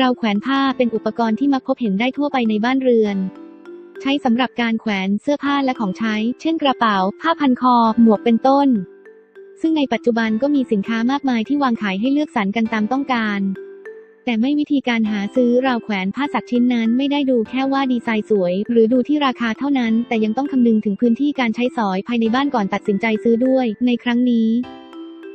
ราวแขวนผ้าเป็นอุปกรณ์ที่มักพบเห็นได้ทั่วไปในบ้านเรือน ใช้สำหรับการแขวนเสื้อผ้าและของใช้ เช่นกระเป๋า ผ้าพันคอ หมวกเป็นต้น ซึ่งในปัจจุบันก็มีสินค้ามากมายที่วางขายให้เลือกสรรกันตามต้องการ แต่ไม่วิธีการหาซื้อราวแขวนผ้าสักชิ้นนั้น ไม่ได้ดูแค่ว่าดีไซน์สวย หรือดูที่ราคาเท่านั้น แต่ยังต้องคำนึงถึงพื้นที่การใช้สอยภายในบ้านก่อนตัดสินใจซื้อด้วย ในครั้งนี้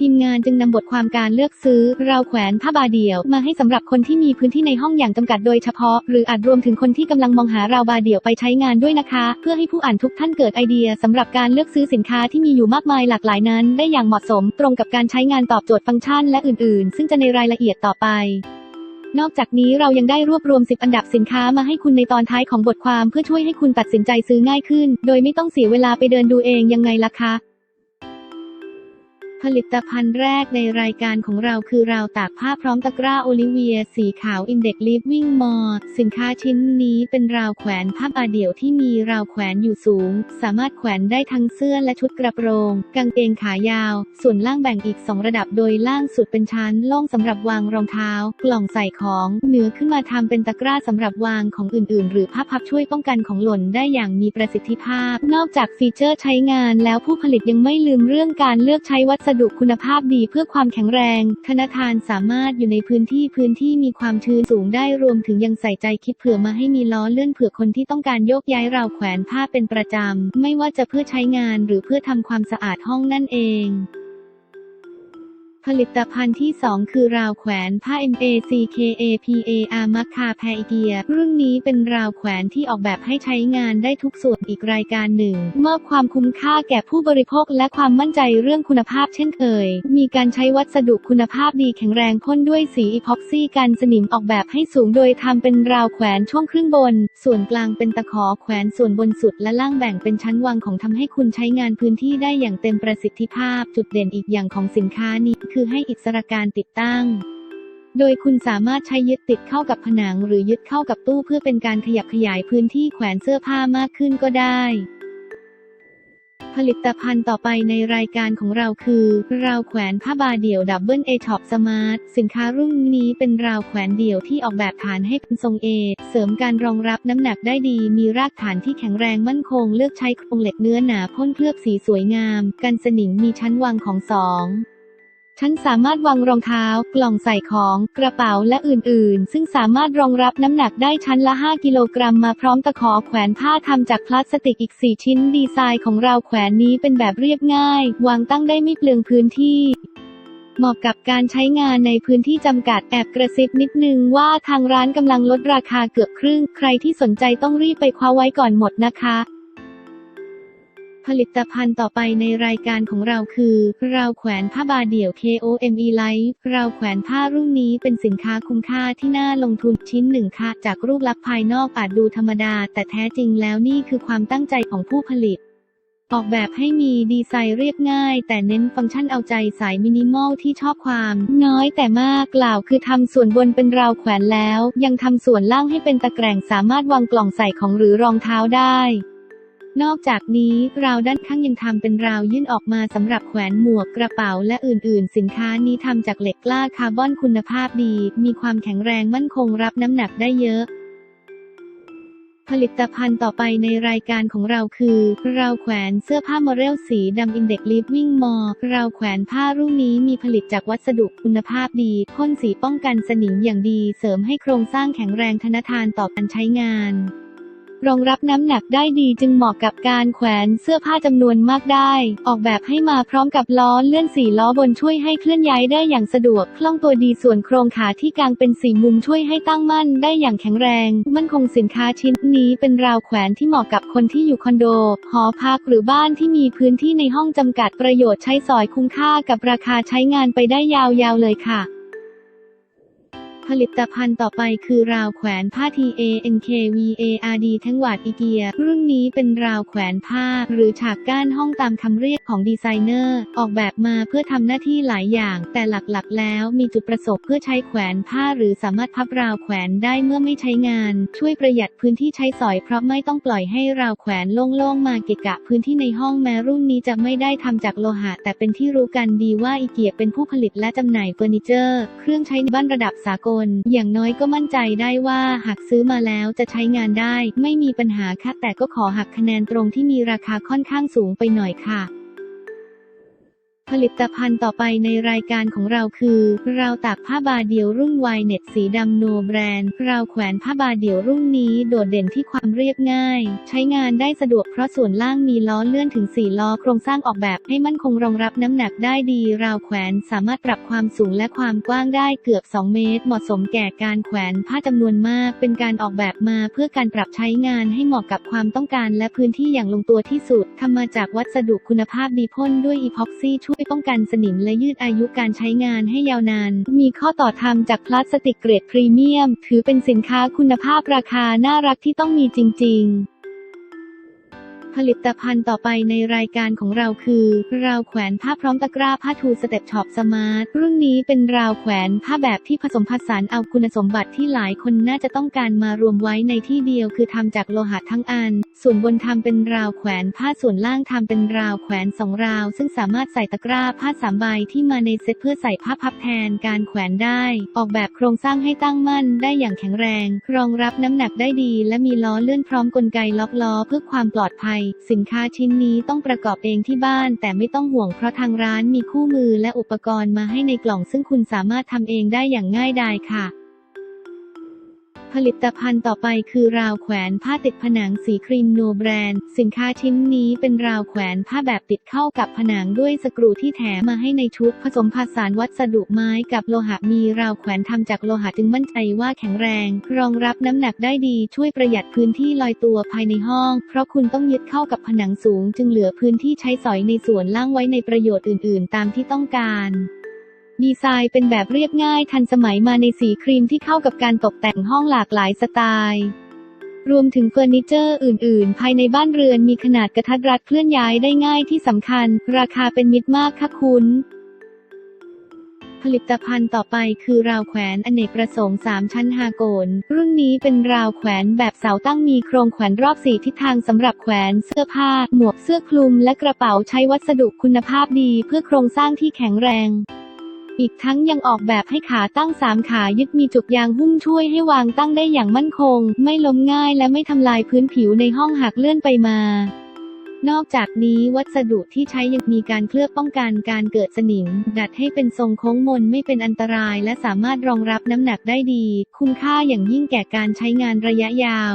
ทีมงานจึงนำบทความการเลือกซื้อราวแขวนผ้าบาเดี่ยว มาให้สำหรับคนที่มีพื้นที่ในห้องอย่างจำกัดโดยเฉพาะ หรืออาจรวมถึงคนที่กำลังมองหาราวบาเดี่ยวไปใช้งานด้วยนะคะ เพื่อให้ผู้อ่านทุกท่านเกิดไอเดียสำหรับการเลือกซื้อสินค้าที่มีอยู่มากมายหลากหลายนั้น ได้อย่างเหมาะสมตรงกับการใช้งานตอบโจทย์ฟังก์ชัน และอื่นๆ ซึ่งจะในรายละเอียดต่อไปนอกจากนี้เรายังได้รวบรวม 10 อันดับสินค้ามาให้คุณในตอนท้ายของบทความเพื่อช่วยให้คุณตัดสินใจซื้อง่ายขึ้น โดยไม่ต้องเสียเวลาไปเดินดูเองยังไงล่ะคะ ผลิตภัณฑ์แรกในรายการของเราคือราวตากผ้าพร้อมตะกร้าโอลิเวีย สีขาวอินเด็กลิฟวิ่งมอสินค้าชิ้นนี้เป็นราวแขวนผ้าบาเดี่ยวที่มีราวแขวนอยู่สูง สามารถแขวนได้ทั้งเสื้อและชุดกระโปรง กางเกงขายาว ส่วนล่างแบ่งอีก 2 ระดับโดยล่างสุดเป็นชั้นล่องสำหรับวางรองเท้า กล่องใส่ของเหนือขึ้นมาทำเป็นตะกร้าสำหรับวางของอื่น ๆ หรือผ้าพับช่วยป้องกันของหล่นได้อย่างมีประสิทธิภาพ นอกจากฟีเจอร์ใช้งานแล้วผู้ผลิตยังไม่ลืมเรื่องการเลือกใช้วัสดุคุณภาพดีเพื่อความแข็งแรง ธนาคารสามารถอยู่ในพื้นที่พื้นที่มีความชื้นสูงได้รวมถึงยังใส่ใจคิดเผื่อมาให้มีล้อเลื่อนเผื่อคนที่ต้องการโยกย้ายราวแขวนผ้าเป็นประจำ ไม่ว่าจะเพื่อใช้งานหรือเพื่อทำความสะอาดห้องนั่นเอง ผลิตภัณฑ์ที่ 2 คือราวแขวนผ้า MACKAPAR มัคคาแพเกีย รุ่นนี้เป็นราวแขวนที่ออกแบบให้ใช้งานได้ทุกส่วนอีกรายการหนึ่ง มอบความคุ้มค่าแก่ผู้บริโภคและความมั่นใจเรื่องคุณภาพเช่นเคย มีการใช้วัสดุคุณภาพดีแข็งแรงพ่นด้วยสีอีพ็อกซี่กันสนิมออกแบบให้สูงโดยทำเป็นราวแขวนช่วงครึ่งบน ส่วนกลางเป็นตะขอแขวนส่วนบนสุดและล่างแบ่งเป็นชั้นวางของทำให้คุณใช้งานพื้นที่ได้อย่างเต็มประสิทธิภาพ จุดเด่นอีกอย่างของสินค้านี้คือให้อิสระการติดตั้ง โดยคุณสามารถใช้ยึดติดเข้ากับผนังหรือยึดเข้ากับตู้เพื่อเป็นการขยับขยายพื้นที่แขวนเสื้อผ้ามากขึ้นก็ได้ ผลิตภัณฑ์ต่อไปในรายการของเราคือ ราวแขวนผ้าบาเดี่ยวดับเบิลเอช็อปสมาร์ทสินค้ารุ่นนี้เป็นราวแขวนเดี่ยวที่ออกแบบฐานให้เป็นทรงเอเสริมการรองรับน้ำหนักได้ดี มีรากฐานที่แข็งแรงมั่นคง เลือกใช้โครงเหล็กเนื้อหนาพ่นเคลือบสีสวยงาม กันสนิมมีชั้นวางของสอง ชั้นสามารถวางรองเท้า กล่องใส่ของ กระเป๋าและอื่นๆ ซึ่งสามารถรองรับน้ำหนักได้ชั้นละ 5 กิโลกรัมมาพร้อมตะขอแขวนผ้าทำจากพลาสติกอีก 4 ชิ้น ดีไซน์ของเราแขวนนี้เป็นแบบเรียบง่าย วางตั้งได้ไม่เปลืองพื้นที่เหมาะกับการใช้งานในพื้นที่จำกัดแอบกระซิบนิดนึงว่าทางร้านกำลังลดราคาเกือบครึ่ง ใครที่สนใจต้องรีบไปคว้าไว้ก่อนหมดนะคะ ผลิตภัณฑ์ต่อไปในรายการของเราคือราวแขวนผ้าบาเดี่ยว KOME Life ราวแขวนผ้ารุ่นนี้เป็นสินค้าคุ้มค่าที่น่าลงทุนชิ้นหนึ่งค่ะ จากรูปลักษณ์ภายนอกอาจดูธรรมดา แต่แท้จริงแล้วนี่คือความตั้งใจของผู้ผลิต ออกแบบให้มีดีไซน์เรียบง่าย แต่เน้นฟังก์ชันเอาใจสายมินิมอลที่ชอบความ น้อยแต่มากกล่าวคือทำส่วนบนเป็นราวแขวนแล้ว ยังทำส่วนล่างให้เป็นตะแกรงสามารถวางกล่องใส่ของหรือรองเท้าได้ นอกจากนี้ราวด้านข้างยังทำเป็นราวยื่นออกมาสำหรับแขวนหมวกกระเป๋าและอื่น ๆ สินค้านี้ทำจากเหล็กกล้าคาร์บอนคุณภาพดี มีความแข็งแรงมั่นคงรับน้ำหนักได้เยอะ ผลิตภัณฑ์ต่อไปในรายการของเราคือราวแขวนเสื้อผ้าโมเรลสีดำอินเด็กลิฟวิ่งมอราวแขวนผ้ารุ่นนี้มีผลิตจากวัสดุคุณภาพดีพ่นสีป้องกันสนิมอย่างดี เสริมให้โครงสร้างแข็งแรงทนทานต่อการใช้งาน รองรับน้ำหนักได้ดีจึงเหมาะกับการแขวนเสื้อผ้าจำนวนมากได้ ออกแบบให้มาพร้อมกับล้อเลื่อนสี่ล้อบนช่วยให้เคลื่อนย้ายได้อย่างสะดวกคล่องตัวดีส่วนโครงขาที่กางเป็นสี่มุมช่วยให้ตั้งมั่นได้อย่างแข็งแรง มั่นคงสินค้าชิ้นนี้เป็นราวแขวนที่เหมาะกับคนที่อยู่คอนโด หอพักหรือบ้านที่มีพื้นที่ในห้องจำกัดประโยชน์ใช้สอยคุ้มค่ากับราคาใช้งานไปได้ยาวๆเลยค่ะ ผลิตภัณฑ์ต่อไปคือราวแขวนผ้า TANKVARD ทั้งหวาดอีเกีย รุ่นนี้เป็นราวแขวนผ้า หรือฉากก้านห้องตามคำเรียกของดีไซเนอร์ ออกแบบมาเพื่อทำหน้าที่หลายอย่าง แต่หลักๆ แล้วมีจุดประสงค์เพื่อใช้แขวนผ้า หรือสามารถพับราวแขวนได้เมื่อไม่ใช้งาน ช่วยประหยัดพื้นที่ใช้สอยเพราะไม่ต้องปล่อยให้ราวแขวนโล่งๆมาเกะกะพื้นที่ในห้องแม้รุ่นนี้จะไม่ได้ทำจากโลหะ แต่เป็นที่รู้กันดีว่าอีเกียเป็นผู้ผลิตและจำหน่ายเฟอร์นิเจอร์ เครื่องใช้ในบ้านระดับสากลอย่างน้อยก็มั่นใจได้ว่าหากซื้อมาแล้วจะใช้งานได้ ไม่มีปัญหาค่ะแต่ก็ขอหักคะแนนตรงที่มีราคาค่อนข้างสูงไปหน่อยค่ะ ผลิตภัณฑ์ต่อไปในรายการของเราคือ เราตากผ้าบาเดี่ยวรุ่นไวเน็ตสีดำโนแบรนด์ เราแขวนผ้าบาเดี่ยวรุ่นนี้โดดเด่นที่ความเรียบง่าย ใช้งานได้สะดวกเพราะส่วนล่างมีล้อเลื่อนถึง 4 ล้อโครงสร้างออกแบบให้มั่นคงรองรับน้ำหนักได้ดี เราแขวนสามารถปรับความสูงและความกว้างได้เกือบ 2 เมตร เหมาะสมแก่การแขวนผ้าจำนวนมาก เป็นการออกแบบมาเพื่อการปรับใช้งานให้เหมาะกับความต้องการ และพื้นที่อย่างลงตัวที่สุดทำมาจากวัสดุคุณภาพดีพ่นด้วยอีพ็อกซี่ช่วยป้องกันสนิมและยืดอายุการใช้งานให้ยาวนาน มีข้อต่อทำจากพลาสติกเกรดพรีเมียม ถือเป็นสินค้าคุณภาพราคาน่ารักที่ต้องมีจริง ๆ ผลิตภัณฑ์ต่อไปในรายการของเราคือ ราวแขวนผ้าพร้อมตะกร้าผ้าทูสเต็ปช็อปสมาร์ทรุ่นนี้เป็นราวแขวนผ้าแบบที่ผสมผสานเอาคุณสมบัติที่หลายคนน่าจะต้องการมารวมไว้ในที่เดียว คือทำจากโลหะทั้งอัน ส่วนบนทำเป็นราวแขวนผ้าส่วนล่างทำเป็นราวแขวนสองราว ซึ่งสามารถใส่ตะกร้าผ้าสามใบที่มาในเซ็ตเพื่อใส่ผ้าพับแทนการแขวนได้ ออกแบบโครงสร้างให้ตั้งมั่นได้อย่างแข็งแรง รองรับน้ำหนักได้ดี และมีล้อเลื่อนพร้อมกลไกล็อกล้อเพื่อความปลอดภัยสินค้าชิ้นนี้ต้องประกอบเองที่บ้าน แต่ไม่ต้องห่วงเพราะทางร้านมีคู่มือและอุปกรณ์มาให้ในกล่องซึ่งคุณสามารถทำเองได้อย่างง่ายดายค่ะ ผลิตภัณฑ์ต่อไปคือราวแขวนผ้าติดผนังสีครีมโนแบรนด์ สินค้าชิ้นนี้เป็นราวแขวนผ้าแบบติดเข้ากับผนังด้วยสกรูที่แถมมาให้ในชุด ผสมผสานวัสดุไม้กับโลหะมีราวแขวนทำจากโลหะจึงมั่นใจว่าแข็งแรง รองรับน้ำหนักได้ดีช่วยประหยัดพื้นที่ลอยตัวภายในห้อง เพราะคุณต้องยึดเข้ากับผนังสูง จึงเหลือพื้นที่ใช้สอยในส่วนล่างไว้ในประโยชน์อื่น ๆ ตามที่ต้องการ ดีไซน์เป็นแบบเรียบง่ายทันสมัยมาในสีครีมที่เข้ากับการตกแต่งห้องหลากหลายสไตล์ รวมถึงเฟอร์นิเจอร์อื่น ๆ ภายในบ้านเรือนมีขนาดกระทัดรัดเคลื่อนย้ายได้ง่ายที่สำคัญ ราคาเป็นมิตรมากค่ะคุณผลิตภัณฑ์ต่อไปคือราวแขวนอเนกประสงค์ 3 ชั้นฮาโกน รุ่นนี้เป็นราวแขวนแบบเสาตั้งมีโครงแขวนรอบสี่ทิศทางสำหรับแขวนเสื้อผ้า หมวกเสื้อคลุม และกระเป๋าใช้วัสดุคุณภาพดีเพื่อโครงสร้างที่แข็งแรง อีกทั้งยังออกแบบให้ขาตั้งสามขายึดมีจุกยางหุ้มช่วยให้วางตั้งได้อย่างมั่นคง ไม่ล้มง่ายและไม่ทำลายพื้นผิวในห้องหากเลื่อนไปมานอกจากนี้วัสดุที่ใช้ยังมีการเคลือบป้องกันการเกิดสนิม ดัดให้เป็นทรงโค้งมนไม่เป็นอันตราย และสามารถรองรับน้ำหนักได้ดี คุณค่าอย่างยิ่งแก่การใช้งานระยะยาว